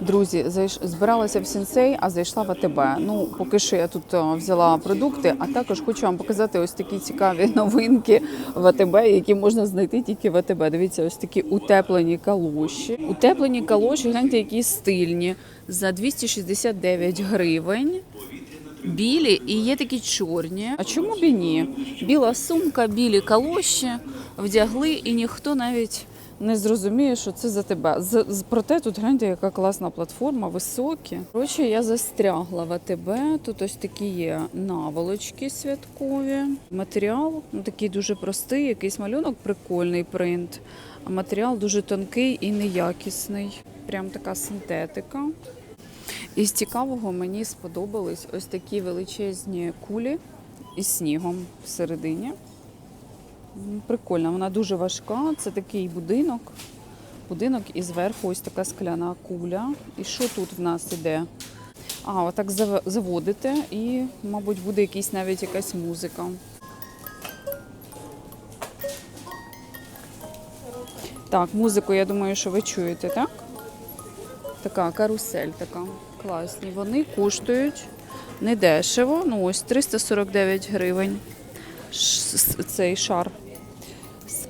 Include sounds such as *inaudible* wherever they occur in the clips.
Друзі, збиралася в сінсей, а зайшла в АТБ. Ну, поки що я тут е, взяла продукти, а також хочу вам показати ось такі цікаві *laughs* новинки в АТБ, які можна знайти тільки в АТБ. Дивіться, ось такі утеплені калоші. Утеплені калоші, гляньте, які стильні за 269 гривень. Білі і є такі чорні. А чому б і ні? Біла сумка, білі калоші вдягли, і ніхто навіть не зрозуміє, що це за тебе. З, з- проте тут гляньте, яка класна платформа, високі. Коротше, я застрягла в АТБ. Тут ось такі є наволочки святкові. Матеріал ну, такий дуже простий, якийсь малюнок, прикольний принт. А матеріал дуже тонкий і неякісний. Прям така синтетика. Із цікавого мені сподобались ось такі величезні кулі із снігом всередині. М, Прикольно, вона дуже важка. Це такий будинок. Будинок і зверху ось така скляна куля. І що тут в нас іде? А, отак зав- заводите і, мабуть, буде якийсь навіть якась музика. Так, музику, я думаю, що ви чуєте, так? Така карусель така. Класні. Вони коштують недешево. Ну ось 349 гривень. Цей шар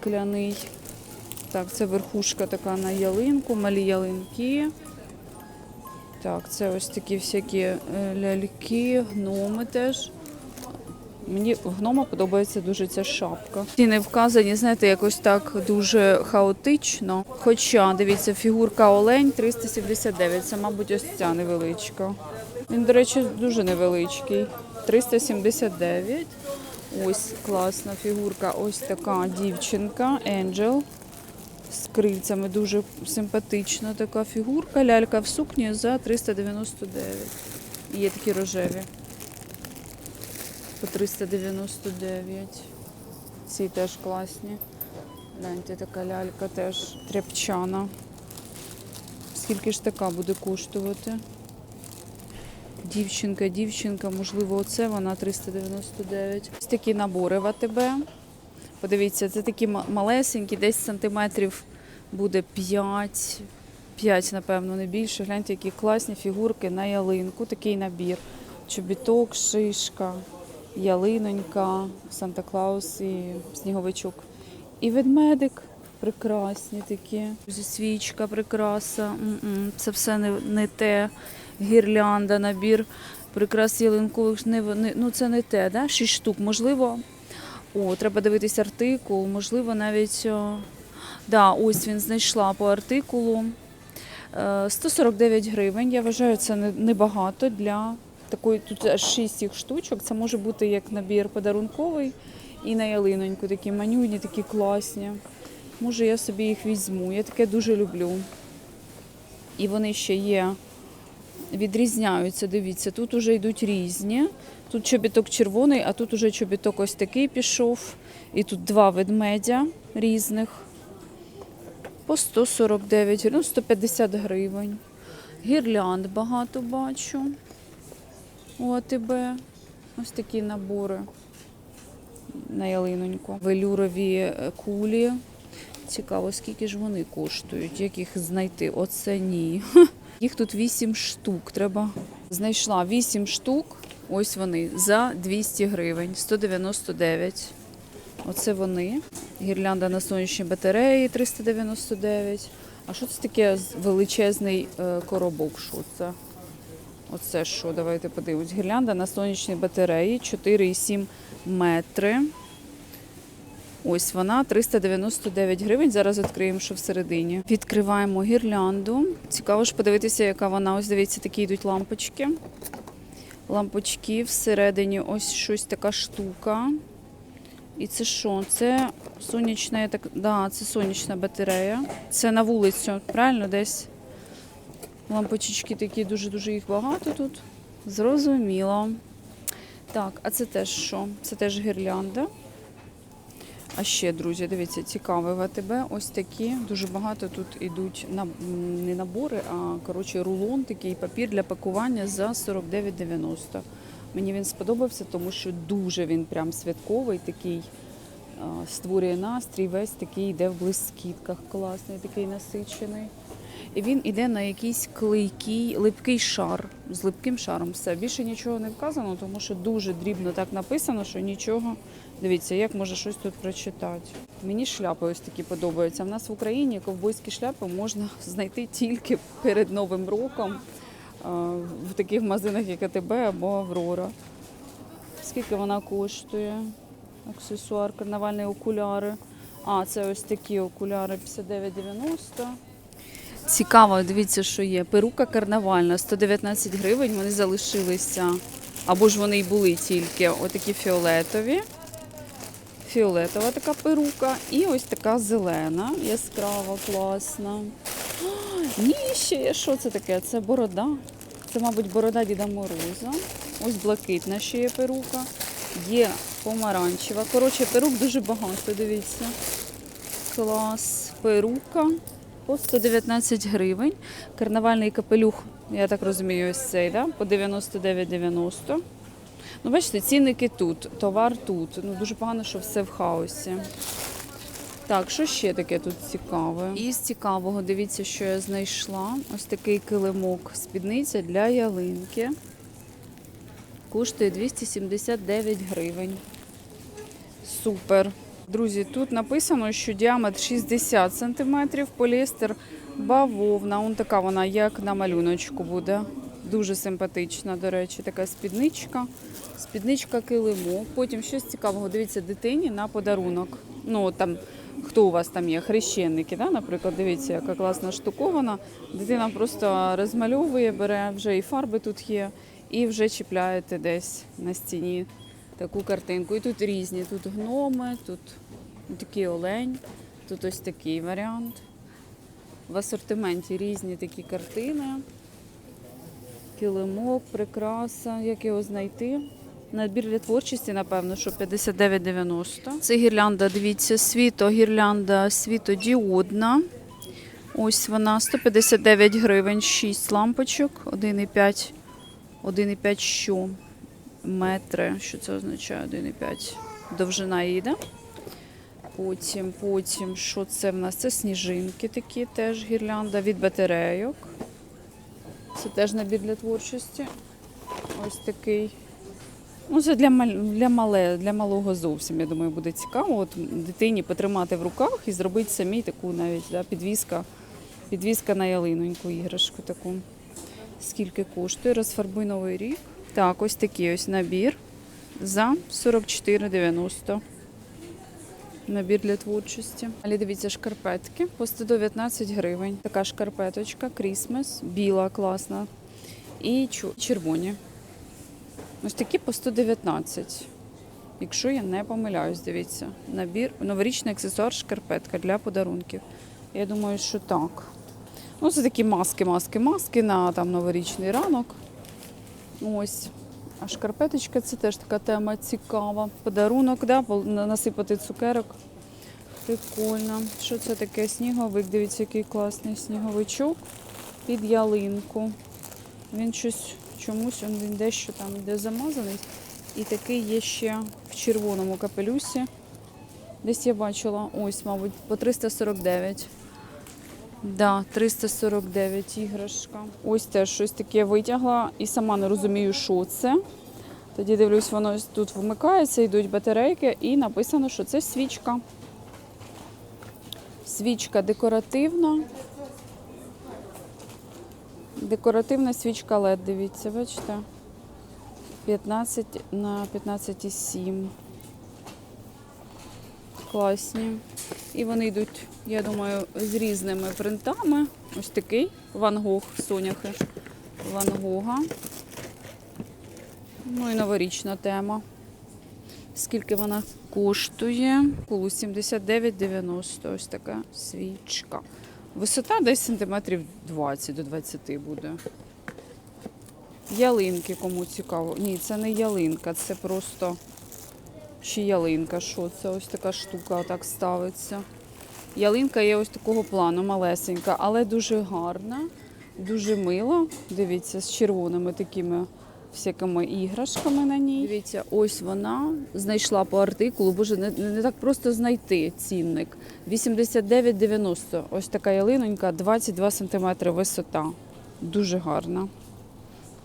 скляний. Так, це верхушка така на ялинку, малі ялинки. Так, це ось такі всякі е, ляльки, гноми теж. Мені гнома подобається дуже ця шапка. Ціни вказані, знаєте, якось так дуже хаотично. Хоча, дивіться, фігурка олень 379, це, мабуть, ось ця невеличка. Він, до речі, дуже невеличкий. 379. Ось класна фігурка. Ось така дівчинка, Енджел. З крильцями дуже симпатична така фігурка. Лялька в сукні за 399. І Є такі рожеві по 399. Ці теж класні. Гляньте, така лялька теж тряпчана. Скільки ж така буде коштувати? Дівчинка, дівчинка, можливо, оце вона 399. Ось такі набори в АТБ. Подивіться, це такі малесенькі, десь сантиметрів буде 5, 5, напевно, не більше. Гляньте, які класні фігурки на ялинку. Такий набір. Чобіток, шишка, ялинонька, Санта-Клаус і сніговичок. І ведмедик прекрасні такі. Зі Свічка, прикраса. М-м, Це все не, не те. Гірлянда, набір прикрас ялинкових. Ну це не те, да? Шість штук. Можливо, о, треба дивитись артикул, можливо, навіть. О, да, ось він знайшла по артикулу. Е, 149 гривень. Я вважаю, це не- небагато для такої. Тут аж 6 їх штучок. Це може бути як набір подарунковий і на ялиноньку. Такі манюні, такі класні. Може, я собі їх візьму. Я таке дуже люблю. І вони ще є. Відрізняються, дивіться, тут уже йдуть різні. Тут чобіток червоний, а тут уже чобіток ось такий пішов. І тут два ведмедя різних. По 149, ну 150 гривень. Гірлянд багато бачу. У АТБ. Ось такі набори на ялиноньку. Велюрові е, кулі. Цікаво, скільки ж вони коштують, як їх знайти? Оце ні. *laughs* Їх тут 8 штук. Треба. Знайшла 8 штук. Ось вони за 200 гривень, 199. Оце вони. Гірлянда на сонячні батареї 399. А що це таке величезний е, коробок? Що це? Оце що? Давайте подивимось. Гірлянда на сонячні батареї 4,7 метри. Ось вона 399 гривень. Зараз відкриємо, що всередині. Відкриваємо гірлянду. Цікаво ж подивитися, яка вона. Ось дивіться, такі йдуть лампочки. Лампочки всередині ось щось така штука. І це що? Це сонячна, так. Да, це сонячна батарея. Це на вулицю, правильно? Десь лампочки такі, дуже-дуже їх багато тут. Зрозуміло. Так, а це теж що? Це теж гірлянда. А ще, друзі, дивіться, цікаве ВТБ. Ось такі. Дуже багато тут ідуть на, не набори, а коротше рулон, такий папір для пакування за 49,90. Мені він сподобався, тому що дуже він прям святковий, такий створює настрій, весь такий йде в блискітках, класний, такий насичений. І він іде на якийсь клейкий, липкий шар. З липким шаром все. Більше нічого не вказано, тому що дуже дрібно так написано, що нічого. Дивіться, як може щось тут прочитати. Мені шляпи ось такі подобаються. В нас в Україні ковбойські шляпи можна *laughs* знайти тільки перед Новим роком в таких магазинах, як АТБ або Аврора. Скільки вона коштує? Аксесуар, карнавальні окуляри. А, це ось такі окуляри 59,90. Цікаво, дивіться, що є. Перука карнавальна, 119 гривень. Вони залишилися. Або ж вони й були тільки отакі фіолетові. Фіолетова така перука. І ось така зелена, яскрава, класна. А, Ні, ще є. Що це таке? Це борода. Це, мабуть, борода Діда Мороза. Ось блакитна ще є перука. Є помаранчева. Коротше, перук дуже багато, дивіться. Клас. Перука по 119 гривень. Карнавальний капелюх, я так розумію, ось цей, да? по 99,90. Ну, бачите, цінники тут, товар тут. Ну, дуже погано, що все в хаосі. Так, що ще таке тут цікаве? І з цікавого, дивіться, що я знайшла. Ось такий килимок спідниця для ялинки. Коштує 279 гривень. Супер. Друзі, тут написано, що діаметр 60 см, поліестер бавовна. Он така вона, як на малюночку буде. Дуже симпатична, до речі, така спідничка. Спідничка килимок. Потім щось цікавого. Дивіться, дитині на подарунок. Ну, там, хто у вас там є? Хрещенники, да? наприклад, дивіться, яка класна штукована. Дитина просто розмальовує, бере, вже і фарби тут є, і вже чіпляєте десь на стіні таку картинку. І тут різні. Тут гноми, тут такий олень, тут ось такий варіант. В асортименті різні такі картини. Килимок, прикраса, як його знайти. Набір для творчості, напевно, що 59,90. Це гірлянда, дивіться, світо, гірлянда світодіодна. Ось вона 159 гривень, 6 лампочок, 1,5 1,5 що? Метри. Що це означає? 1,5 довжина її, да? Потім, потім, що це в нас? Це сніжинки такі, теж гірлянда від батарейок. Це теж набір для творчості. Ось такий. Ну, це для, для, мале... для малого зовсім, я думаю, буде цікаво. От дитині потримати в руках і зробити самі таку навіть да, підвіска, підвіска на ялиноньку, іграшку таку. Скільки коштує? Розфарбуй новий рік. Так, ось такий ось набір за 44,90. Набір для творчості. Далі дивіться шкарпетки по 119 гривень. Така шкарпеточка, крісмес, біла, класна. І червоні. Ось такі по 119. Якщо я не помиляюсь, дивіться. Набір, новорічний аксесуар, шкарпетка для подарунків. Я думаю, що так. Ну, це такі маски, маски, маски на там новорічний ранок. Ось. А шкарпеточка це теж така тема цікава. Подарунок, да? насипати цукерок. Прикольно. Що це таке? Сніговик. Дивіться, який класний сніговичок під ялинку. Він щось чомусь він дещо там йде замазаний. І такий є ще в червоному капелюсі. Десь я бачила, ось, мабуть, по 349. Да, 349 іграшка. Ось теж щось таке витягла і сама не розумію, що це. Тоді дивлюсь, воно тут вмикається, йдуть батарейки, і написано, що це свічка. Свічка декоративна. Декоративна свічка LED, дивіться, бачите? 15 на 15,7. Класні. І вони йдуть, я думаю, з різними принтами. Ось такий Ван Гог, соняхи Ван Гога. Ну і новорічна тема. Скільки вона коштує? Кулу 79,90. Ось така свічка. Висота десь сантиметрів 20 до 20 буде. Ялинки, кому цікаво. Ні, це не ялинка, це просто чи ялинка. Що це? Ось така штука так ставиться. Ялинка є ось такого плану, малесенька, але дуже гарна, дуже мила. Дивіться, з червоними такими всякими іграшками на ній. Дивіться, ось вона знайшла по артикулу. Боже, не, не так просто знайти цінник. 89,90. Ось така ялинонька, 22 см висота. Дуже гарна.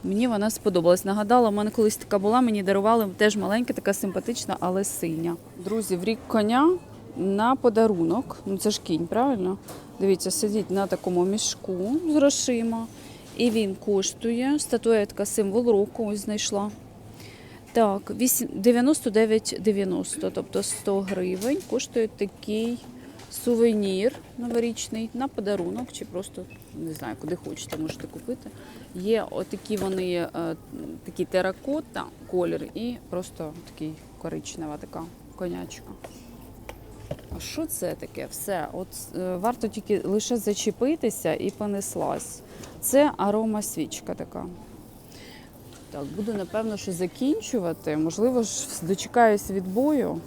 Мені вона сподобалась. Нагадала, в мене колись така була, мені дарували теж маленька, така симпатична, але синя. Друзі, в рік коня на подарунок. Ну це ж кінь, правильно? Дивіться, сидить на такому мішку з грошима. І він коштує. Статуетка символ року ось знайшла. Так, 99,90, тобто 100 гривень. Коштує такий сувенір новорічний на подарунок, чи просто не знаю, куди хочете, можете купити. Є отакі вони, е, такі теракота, колір, і просто такий коричнева така конячка. А що це таке? Все, от е, варто тільки лише зачепитися і понеслась. Це арома свічка така. Так, буду напевно, що закінчувати. Можливо ж дочекаюсь відбою.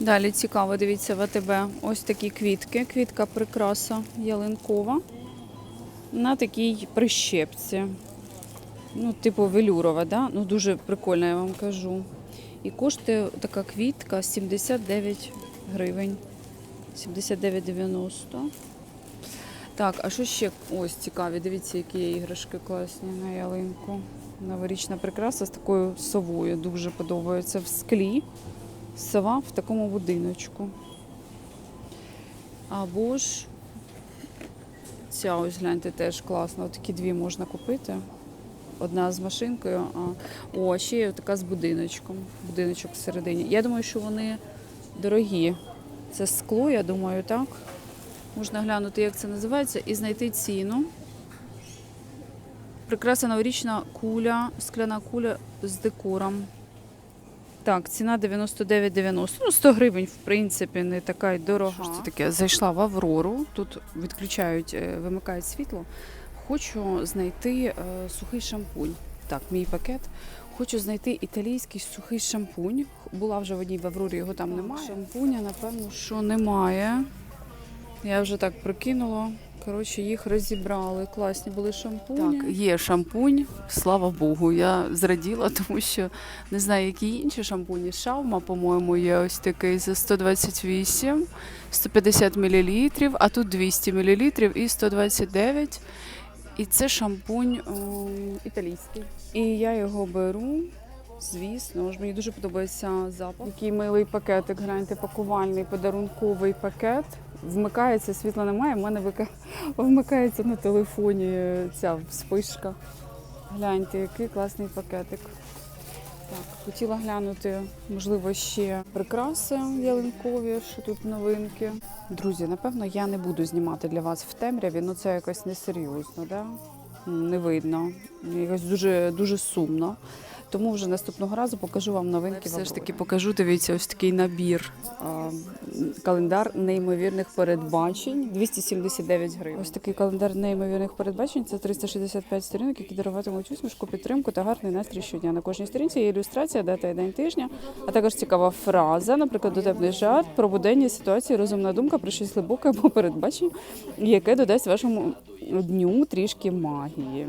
Далі цікаво, дивіться, в АТБ. Ось такі квітки. Квітка прикраса ялинкова. На такій прищепці. Ну, типу велюрова, да? ну дуже прикольно, я вам кажу. І коштує така квітка 79 гривень. 79,90. Так, а що ще ось цікаві? Дивіться, які є іграшки класні на ялинку. Новорічна прикраса з такою совою. Дуже подобається в склі. Сова в такому будиночку. Або ж ця ось гляньте теж класна. От такі дві можна купити. Одна з машинкою, а о, ще є така з будиночком. Будиночок всередині. Я думаю, що вони дорогі. Це скло, я думаю, так. Можна глянути, як це називається, і знайти ціну. Прекрасна новорічна куля, скляна куля з декором. Так, ціна 99,90. Ну, 100 гривень, в принципі, не така й дорога. Що це таке? Зайшла в Аврору. Тут відключають, е, вимикають світло. Хочу знайти е, сухий шампунь. Так, мій пакет. Хочу знайти італійський сухий шампунь. Була вже в одній Аврорі, його там немає. Шампуня, напевно, що немає. Я вже так прикинула. Коротше, їх розібрали. Класні були шампуні. Так, є шампунь, слава Богу. Я зраділа, *laughs* тому що не знаю, які інші шампуні. Шавма, по-моєму, є ось такий за 128, 150 мл, а тут 200 мл і 129. І це шампунь о, італійський. І я його беру. Звісно ж, мені дуже подобається запах. Який милий пакетик, гляньте, пакувальний подарунковий пакет. Вмикається, світла немає. в мене *laughs* вмикається на телефоні ця вспишка. Гляньте, який класний пакетик. Так, хотіла глянути, можливо, ще прикраси ялинкові, що тут новинки. Друзі, напевно, я не буду знімати для вас в темряві, ну це якось несерйозно, да? Не видно. Якось дуже, дуже сумно. Тому вже наступного разу покажу вам новинки. Все ж таки покажу, дивіться, ось такий набір. Календар неймовірних передбачень 279 гривень. Ось такий календар неймовірних передбачень. Це 365 сторінок, які даруватимуть усмішку, підтримку та гарний настрій щодня. На кожній сторінці є ілюстрація, дата і день тижня, а також цікава фраза, наприклад, дотепний жарт про буденні ситуації, розумна думка про щось глибоке або передбачення, яке додасть вашому дню трішки магії.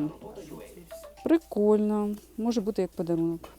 Прикольно, може бути як подарунок.